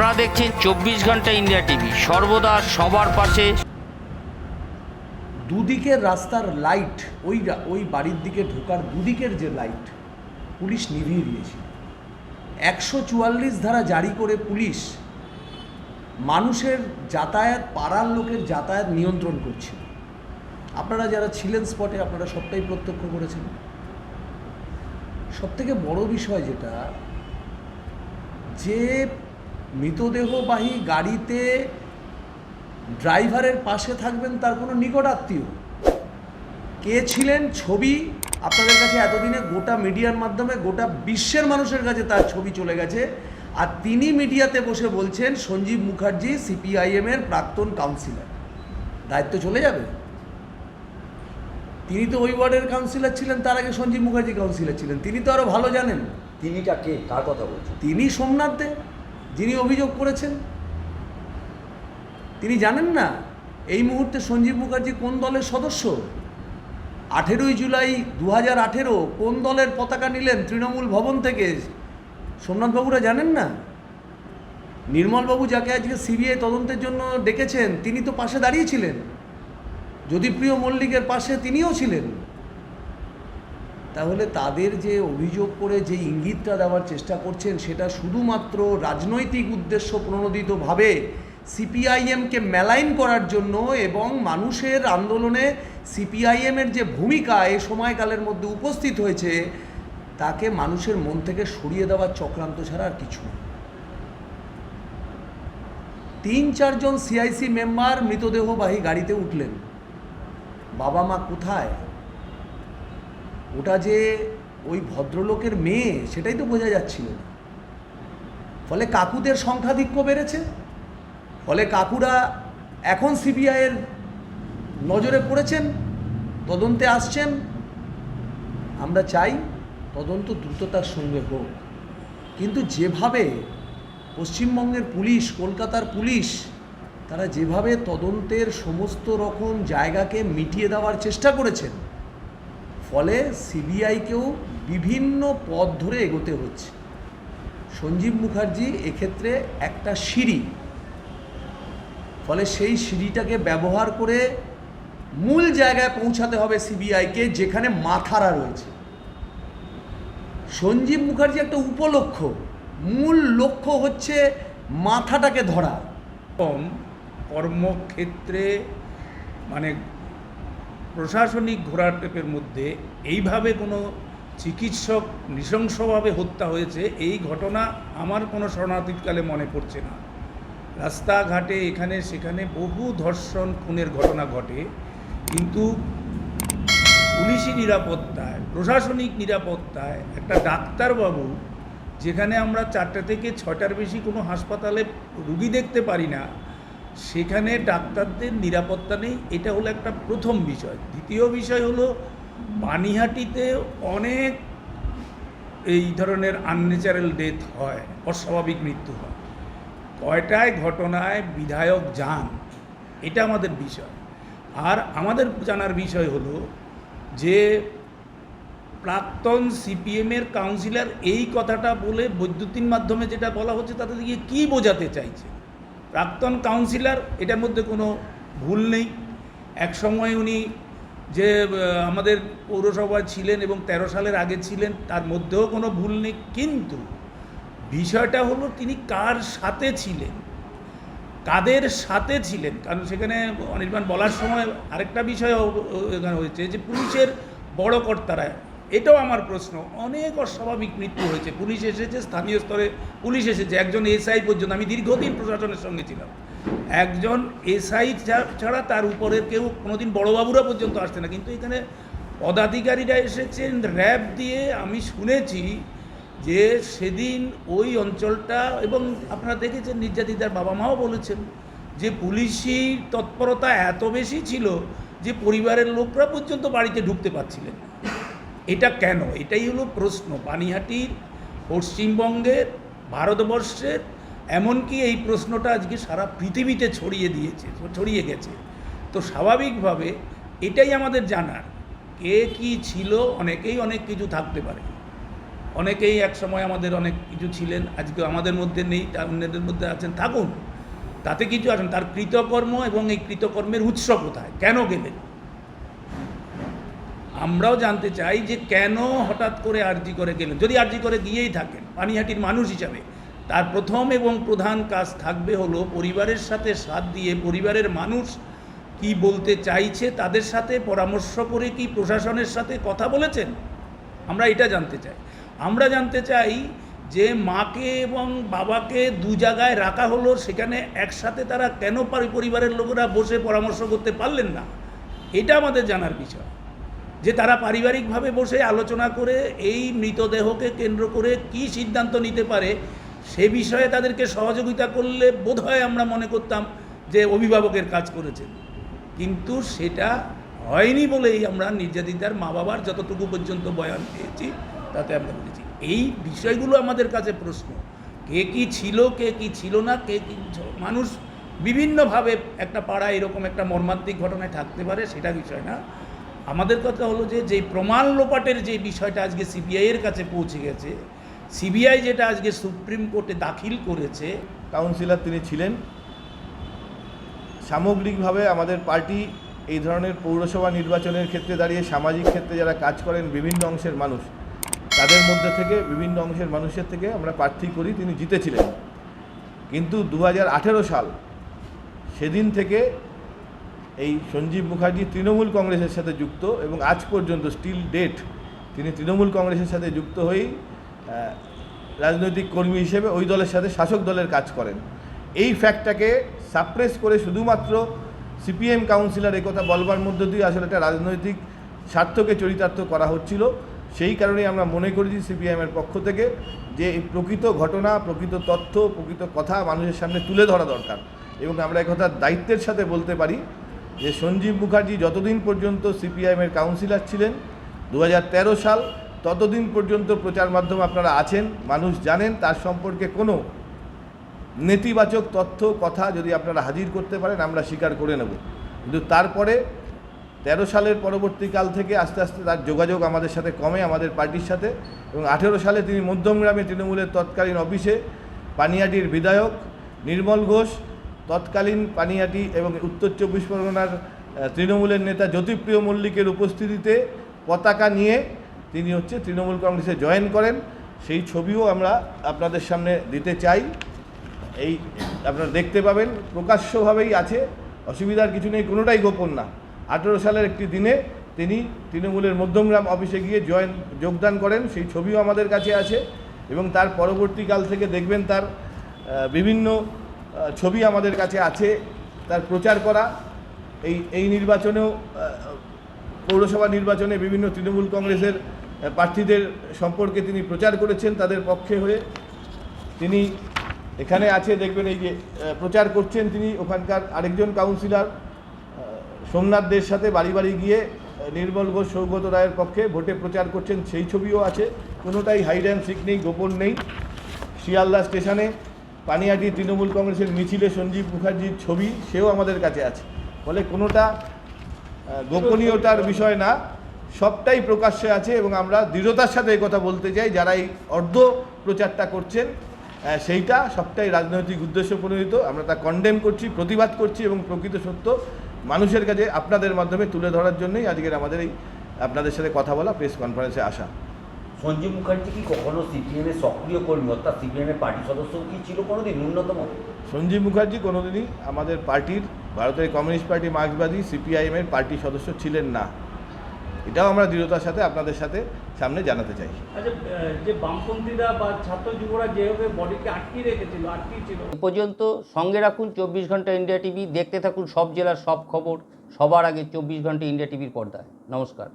আপনারা দেখছেন চব্বিশ ঘণ্টা ইন্ডিয়া টিভি। সর্বদা সবার পাশে। দুদিকের রাস্তার লাইট, ওই ওই বাড়ির দিকে ঢোকার দুদিকের যে লাইট, পুলিশ নিভিয়ে দিয়েছিল একশো চুয়াল্লিশ ধারা জারি করে পুলিশ মানুষের যাতায়াত, পাড়ার লোকের যাতায়াত নিয়ন্ত্রণ করছিল আপনারা যারা ছিলেন স্পটে, আপনারা সবটাই প্রত্যক্ষ করেছেন। সবথেকে বড় বিষয় যেটা, যে মৃতদেহবাহী গাড়িতে ড্রাইভারের পাশে থাকবেন তার কোনো নিকট আত্মীয়। কে ছিলেন ছবি আপনাদের কাছে এতদিনে গোটা মিডিয়ার মাধ্যমে গোটা বিশ্বের মানুষের কাছে তার ছবি চলে গেছে। আর তিনি মিডিয়াতে বসে বলছেন সঞ্জীব মুখার্জি সিপিআইএম এর প্রাক্তন কাউন্সিলর দায়িত্ব চলে যাবে? তিনি তো ওই ওয়ার্ডের কাউন্সিলর ছিলেন তার আগে সঞ্জীব মুখার্জি কাউন্সিলর ছিলেন। তিনি তো আরও ভালো জানেন। তিনিটা কে? কার কথা বলছেন? তিনি সোমনাথ দে। যিনি অভিযোগ করেছেন, তিনি জানেন না এই মুহূর্তে সঞ্জীব মুখার্জি কোন দলের সদস্য? আঠেরোই জুলাই দু হাজার আঠেরো কোন দলের পতাকা নিলেন তৃণমূল ভবন থেকে? সোমনাথবাবুরা জানেন না? নির্মলবাবু যাকে আজকে সিবিআই তদন্তের জন্য ডেকেছেন, তিনি তো পাশে দাঁড়িয়েছিলেন জ্যোতিপ্রিয় মল্লিকের পাশে তিনিও ছিলেন। তাহলে তাদের যে অভিযোগ করে যে ইঙ্গিতটা দেওয়ার চেষ্টা করছেন, সেটা শুধুমাত্র রাজনৈতিক উদ্দেশ্য প্রণোদিতভাবে সিপিআইএমকে মেলাইন করার জন্য এবং মানুষের আন্দোলনে সিপিআইএমের যে ভূমিকা এ সময়কালের মধ্যে উপস্থিত হয়েছে, তাকে মানুষের মন থেকে সরিয়ে দেওয়ার চক্রান্ত ছাড়া আর কিছু তিন চারজন সিআইসি মেম্বার মৃতদেহবাহী গাড়িতে উঠলেন। বাবা মা কোথায়? ওটা যে ওই ভদ্রলোকের মেয়ে, সেটাই তো বোঝা যাচ্ছিল না। ফলে কাকুদের সংখ্যাধিক্য বেড়েছে। ফলে কাকুরা এখন সিবিআইয়ের নজরে পড়েছেন, তদন্তে আসছেন। আমরা চাই তদন্ত দ্রুততার সঙ্গে হোক। কিন্তু যেভাবে পশ্চিমবঙ্গের পুলিশ, কলকাতার পুলিশ, তারা যেভাবে তদন্তের সমস্ত রকম জায়গাকে মিটিয়ে দেওয়ার চেষ্টা করেছেন ফলে সিবিআইকেও বিভিন্ন পথ ধরে এগোতে হচ্ছে। সঞ্জীব মুখার্জি এক্ষেত্রে একটা সিঁড়ি। ফলে সেই সিঁড়িটাকে ব্যবহার করে মূল জায়গায় পৌঁছাতে হবে সিবিআইকে যেখানে মাথারা রয়েছে। সঞ্জীব মুখার্জি একটা উপলক্ষ। মূল লক্ষ্য হচ্ছে মাথাটাকে ধরা। কম কর্মক্ষেত্রে মানে প্রশাসনিক ঘোরাটেপের মধ্যে এইভাবে কোনো চিকিৎসক নৃশংসভাবে হত্যা হয়েছে, এই ঘটনা আমার কোনো শরণাতীতকালে মনে পড়ছে না। রাস্তাঘাটে এখানে সেখানে বহু ধর্ষণ, খুনের ঘটনা ঘটে, কিন্তু পুলিশি নিরাপত্তায়, প্রশাসনিক নিরাপত্তায় একটা ডাক্তারবাবু, যেখানে আমরা চারটে থেকে ছটার বেশি কোনো হাসপাতালে রুগী দেখতে পারি না সেখানে ডাক্তারদের নিরাপত্তা নেই, এটা হলো একটা প্রথম বিষয়। দ্বিতীয় বিষয় হলো, পানিহাটিতে অনেক এই ধরনের আননেচারাল ডেথ হয়, অস্বাভাবিক মৃত্যু হয়। কয়টায় ঘটনায় বিধায়ক যান, এটা আমাদের বিষয়। আর আমাদের জানার বিষয় হলো যে, প্রাক্তন সিপিএমের কাউন্সিলর এই কথাটা বলে বৈদ্যুতিন মাধ্যমে যেটা বলা হচ্ছে, তাতে গিয়ে কী বোঝাতে চাইছে? প্রাক্তন কাউন্সিলর এটার মধ্যে কোনো ভুল নেই। এক সময় উনি যে আমাদের পৌরসভায় ছিলেন এবং তেরো সালের আগে ছিলেন, তার মধ্যেও কোনো ভুল নেই। কিন্তু বিষয়টা হলো তিনি কার সাথে ছিলেন? কাদের সাথে ছিলেন? কারণ সেখানে অনির্বাণ বলার সময় আরেকটা বিষয় এখানে হয়েছে যে, পুলিশের বড় কর্তারা এটাও আমার প্রশ্ন। অনেক অস্বাভাবিক মৃত্যু হয়েছে। পুলিশ এসেছে, স্থানীয় স্তরে পুলিশ এসেছে। একজন এসআই পর্যন্ত, আমি দীর্ঘদিন প্রশাসনের সঙ্গে ছিলাম। একজন এসআই ছাড়া তার উপরে কেউ কোনোদিন বড়বাবুরা পর্যন্ত আসছে না। কিন্তু এখানে পদাধিকারীরা এসেছেন র্যাব দিয়ে আমি শুনেছি যে সেদিন ওই অঞ্চলটা এবং আপনারা দেখেছেন নির্যাতিতার বাবা মাও বলেছেন যে পুলিশি তৎপরতা এত বেশি ছিল যে পরিবারের লোকরা পর্যন্ত বাড়িতে ঢুকতে পারছিলেন না। এটা কেন? এটাই হলো প্রশ্ন। পানিহাটির পশ্চিমবঙ্গের, ভারতবর্ষের, এমনকি এই প্রশ্নটা আজকে সারা পৃথিবীতে ছড়িয়ে দিয়েছে, ছড়িয়ে গেছে। তো স্বাভাবিকভাবে এটাই আমাদের জানার। কে কি ছিল, অনেকেই অনেক কিছু থাকতে পারে। অনেকেই এক সময় আমাদের অনেক কিছু ছিলেন আজকে আমাদের মধ্যে নেই অন্যদের মধ্যে আছেন, থাকুন। তাতে কিছু আসেন, তার কৃতকর্ম এবং এই কৃতকর্মের উৎস কোথায়? কেন গেলেন? আমরাও জানতে চাই যে কেন হঠাৎ করে আরজি করে গেলেন। যদি আরজি করে গিয়েই থাকেন, পানিহাটির মানুষ হিসাবে, তার প্রথম এবং প্রধান কাজ থাকবে হলো পরিবারের সাথে সাথ দিয়ে পরিবারের মানুষ কি বলতে চাইছে, তাদের সাথে পরামর্শ করে কি প্রশাসনের সাথে কথা বলেছেন? আমরা এটা জানতে চাই। আমরা জানতে চাই যে মাকে এবং বাবাকে দু জায়গায় রাখা হলো, সেখানে একসাথে তারা কেন পারি- পরিবারের লোকেরা বসে পরামর্শ করতে পারলেন না? এটা আমাদের জানার বিষয়। যে তারা পারিবারিকভাবে বসে আলোচনা করে এই মৃতদেহকে কেন্দ্র করে কি সিদ্ধান্ত নিতে পারে, সে বিষয়ে তাদেরকে সহযোগিতা করলে বোধহয় আমরা মনে করতাম যে অভিভাবকের কাজ করেছেন কিন্তু সেটা হয়নি বলেই আমরা নির্যাতিতার মা বাবার যতটুকু পর্যন্ত বয়ান পেয়েছি, তাতে আমরা বলেছি। এই বিষয়গুলো আমাদের কাছে প্রশ্ন। কে কি ছিল, কে কি ছিল না, কে কি মানুষ বিভিন্নভাবে একটা পাড়া এরকম একটা মর্মান্তিক ঘটনায় থাকতে পারে, সেটা বিষয় না। আমাদের কথা হলো যে, যেই প্রমাণ লোপাটের যে বিষয়টা আজকে সিবিআইয়ের কাছে পৌঁছে গেছে, সিবিআই যেটা আজকে সুপ্রিম কোর্টে দাখিল করেছে, কাউন্সিলর তিনি ছিলেন। সামগ্রিকভাবে আমাদের পার্টি এই ধরনের পৌরসভা নির্বাচনের ক্ষেত্রে দাঁড়িয়ে, সামাজিক ক্ষেত্রে যারা কাজ করেন, বিভিন্ন অংশের মানুষ, তাদের মধ্যে থেকে, বিভিন্ন অংশের মানুষের থেকে আমরা প্রার্থী করি, তিনি জিতেছিলেন। কিন্তু দু হাজার আঠেরো সাল, সেদিন থেকে এই সঞ্জীব মুখার্জি তৃণমূল কংগ্রেসের সাথে যুক্ত এবং আজ পর্যন্ত স্টিল ডেট তিনি তৃণমূল কংগ্রেসের সাথে যুক্ত হয়েই রাজনৈতিক কর্মী হিসেবে ওই দলের সাথে শাসক দলের কাজ করেন। এই ফ্যাক্টটাকে সাপ্রেস করে শুধুমাত্র সিপিএম কাউন্সিলর কথা বলবার মধ্য দিয়ে আসলে একটা রাজনৈতিক স্বার্থকে চরিতার্থ করা হচ্ছিল। সেই কারণেই আমরা মনে করেছি সিপিএমের পক্ষ থেকে যে এই প্রকৃত ঘটনা, প্রকৃত তথ্য, প্রকৃত কথা মানুষের সামনে তুলে ধরা দরকার। এবং আমরা একথা দায়িত্বের সাথে বলতে পারি যে সঞ্জীব মুখার্জি যতদিন পর্যন্ত সিপিআইএমের কাউন্সিলর ছিলেন দু হাজার তেরো সাল ততদিন পর্যন্ত প্রচার মাধ্যম আপনারা আছেন, মানুষ জানেন, তার সম্পর্কে কোনো নেতিবাচক তথ্য, কথা যদি আপনারা হাজির করতে পারেন, আমরা স্বীকার করে নেব। কিন্তু তারপরে তেরো সালের পরবর্তীকাল থেকে আস্তে আস্তে তার যোগাযোগ আমাদের সাথে কমে, আমাদের পার্টির সাথে। এবং আঠেরো সালে তিনি মধ্যমগ্রামে তৃণমূলের তৎকালীন অফিসে পানিয়াটির বিধায়ক নির্মল ঘোষ তৎকালীন পানিয়াটি এবং উত্তর চব্বিশ পরগনার তৃণমূলের নেতা জ্যোতিপ্রিয় মল্লিকের উপস্থিতিতে পতাকা নিয়ে তিনি হচ্ছে তৃণমূল কংগ্রেসে জয়েন করেন। সেই ছবিও আমরা আপনাদের সামনে দিতে চাই। এই আপনারা দেখতে পাবেন, প্রকাশ্যভাবেই আছে। অসুবিধার কিছু নেই, কোনোটাই গোপন না। আঠেরো সালের একটি দিনে তিনি তৃণমূলের মধ্যমগ্রাম অফিসে গিয়ে জয়েন, যোগদান করেন। সেই ছবিও আমাদের কাছে আছে এবং তার পরবর্তীকাল থেকে দেখবেন তার বিভিন্ন ছবি আমাদের কাছে আছে, তার প্রচার করা। এই এই নির্বাচনেও পৌরসভা নির্বাচনে বিভিন্ন তৃণমূল কংগ্রেসের প্রার্থীদের সম্পর্কে তিনি প্রচার করেছেন তাদের পক্ষে হয়ে। তিনি এখানে আছে, দেখবেন এই যে প্রচার করছেন তিনি ওখানকার আরেকজন কাউন্সিলর সোমনাথদের সাথে বাড়ি বাড়ি গিয়ে নির্মল ঘোষ, সৌগত রায়ের পক্ষে ভোটে প্রচার করছেন, সেই ছবিও আছে। কোনোটাই হাইড অ্যান্ড সিক নেই, গোপন নেই। শিয়ালদা স্টেশনে পানিয়াটি তৃণমূল কংগ্রেসের মিছিলে সঞ্জীব মুখার্জির ছবি, সেও আমাদের কাছে আছে। ফলে কোনোটা গোপনীয়তার বিষয় না, সবটাই প্রকাশ্যে আছে এবং আমরা দৃঢ়তার সাথে এই কথা বলতে চাই, যারা এই অর্ধ প্রচারটা করছেন সেইটা সবটাই রাজনৈতিক উদ্দেশ্য প্রণোদিত। আমরা তা কন্ডেম করছি, প্রতিবাদ করছি এবং প্রকৃত সত্য মানুষের কাছে আপনাদের মাধ্যমে তুলে ধরার জন্যই আজকের আমাদের এই, আপনাদের সাথে কথা বলা প্রেস কনফারেন্সে আসা। সঞ্জীব মুখার্জি কি কখনো সিপিএমের সক্রিয় কর্মী? অর্থাৎ সিপিএমের পার্টি সদস্য কি ছিল কোনোদিন? ন্যূনতম। সঞ্জীব মুখার্জি কোনোদিনই আমাদের পার্টির ভারতের কমিউনিস্ট পার্টি মার্ক্সবাদী সিপিআইএমের পার্টি সদস্য ছিলেন না। এটাও আমরা দৃঢ়তার সাথে আপনাদের সাথে সামনে জানাতে চাই। আচ্ছা যে বামপন্থীরা বা ছাত্র যুবরা যেভাবে বডিকে আটকিয়ে রেখেছিল আটকিয়ে ছিল। এ পর্যন্ত সঙ্গে রাখুন চব্বিশ ঘণ্টা ইন্ডিয়া টিভি দেখতে থাকুন সব জেলার সব খবর সবার আগে চব্বিশ ঘণ্টা ইন্ডিয়া টিভির পর্দায়। নমস্কার।